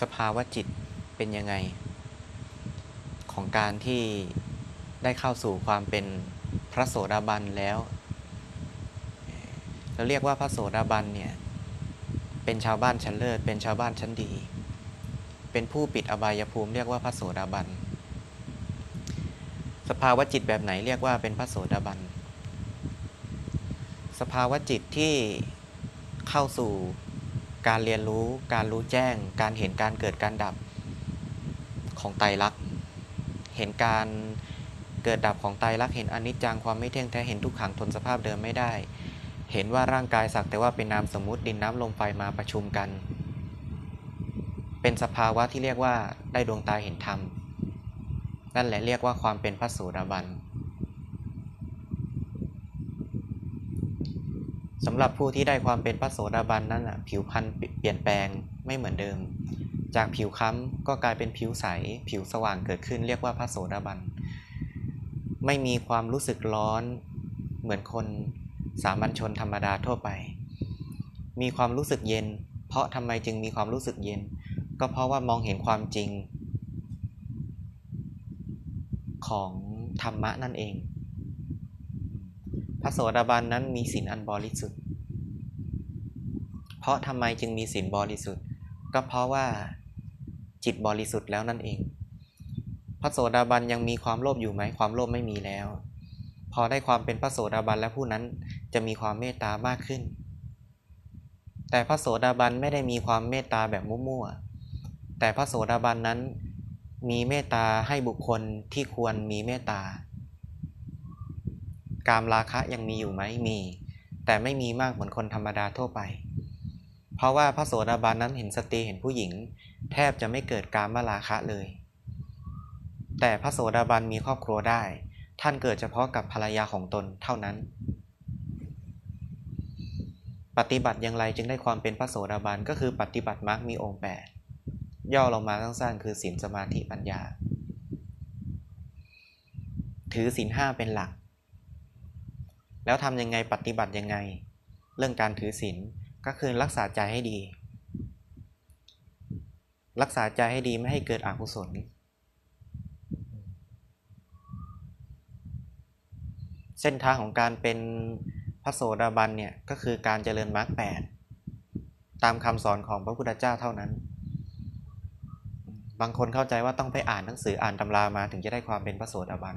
สภาวะจิตเป็นยังไง ของการที่ได้เข้าสู่ความเป็นพระโสดาบันแล้ว เราเรียกว่าพระโสดาบันเนี่ย เป็นชาวบ้านชั้นเลิศ เป็นชาวบ้านชั้นดี เป็นผู้ปิดอบายภูมิเรียกว่าพระโสดาบัน สภาวะจิตแบบไหนเรียกว่าเป็นพระโสดาบัน สภาวะจิตที่เข้าสู่ การเรียนรู้ การรู้แจ้ง การเห็นการเกิดการดับของไตรลักษณ์เห็นการเกิดดับของไตรลักษณ์เห็นอนิจจังความไม่เที่ยงแท้เห็นทุกขังทนสภาพเดิมไม่ได้ เห็นว่าร่างกายสักแต่ว่าเป็นนามสมมติดินน้ำลมไฟมาประชุมกัน เป็นสภาวะที่เรียกว่าได้ดวงตาเห็นธรรมนั่นแหละเรียกว่าความเป็นพระโสดาบัน สำหรับผู้ที่ได้ความเป็นพระโสดาบันนั้นอะผิวพรรณเปลี่ยนแปลงไม่เหมือนเดิม จากผิวค้ำก็กลายเป็นผิวใส ผิวสว่างเกิดขึ้นเรียกว่าพระโสดาบัน ไม่มีความรู้สึกร้อนเหมือนคนสามัญชนธรรมดาทั่วไป มีความรู้สึกเย็น เพราะทำไมจึงมีความรู้สึกเย็น ก็เพราะว่ามองเห็นความจริง ของธรรมะนั่นเอง พระโสดาบันนั้นมีศีลอันบริสุทธิ์ เพราะทำไมจึงมีศีลบริสุทธิ์ ก็เพราะว่าจิตบริสุทธิ์แล้วนั่นเอง พระโสดาบันยังมีความโลภอยู่ไหมความโลภไม่มีแล้ว พอได้ความเป็นพระโสดาบันแล้วผู้นั้นจะมีความเมตตามากขึ้น แต่พระโสดาบันไม่ได้มีความเมตตาแบบมั่วๆแต่พระโสดาบันนั้นมีเมตตาให้บุคคลที่ควรมีเมตตา กามราคะยังมีอยู่ไหมมี แต่ไม่มีมากเหมือนคนธรรมดาทั่วไป เพราะว่าพระโสดาบันนั้นเห็นสตรีเห็นผู้หญิง แทบจะไม่เกิดกามราคะเลย แต่พระโสดาบันมีครอบครัวได้ ท่านเกิดเฉพาะกับภรรยาของตนเท่านั้น ปฏิบัติอย่างไรจึงได้ความเป็นพระโสดาบันก็คือปฏิบัติมรรคมีองค์แปดย่อลงมาสั้นๆคือศีลสมาธิปัญญา ถือศีลห้าเป็นหลัก แล้วทำยังไงปฏิบัติยังไง เรื่องการถือศีลก็คือรักษาใจให้ดี รักษาใจให้ดีไม่ให้เกิดอกุศล เส้นทางของการเป็นพระโสดาบันเนี่ยก็คือการเจริญมรรคแปดตามคำสอนของพระพุทธเจ้าเท่านั้น บางคนเข้าใจว่าต้องไปอ่านหนังสืออ่านตำรามาถึงจะได้ความเป็นพระโสดาบัน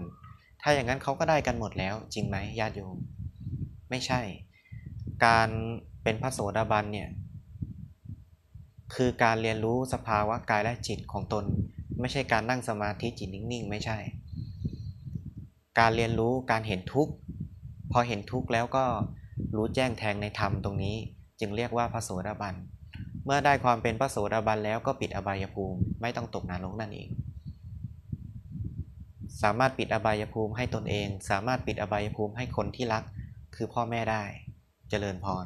ถ้าอย่างนั้นเขาก็ได้กันหมดแล้วจริงไหมญาติโยม ไม่ใช่ การเป็นพระโสดาบันเนี่ยคือการเรียนรู้สภาวะกายและจิตของตน ไม่ใช่การนั่งสมาธิจิตนิ่งๆ ไม่ใช่ การเรียนรู้การเห็นทุกข์พอเห็นทุกข์แล้วก็รู้แจ้งแทงในธรรมตรงนี้ จึงเรียกว่าพระโสดาบัน เมื่อได้ความเป็นพระโสดาบันแล้วก็ปิดอบายภูมิไม่ต้องตกนรกนั่นเอง สามารถปิดอบายภูมิให้ตนเอง สามารถปิดอบายภูมิให้คนที่รัก คือพ่อแม่ได้ เจริญพร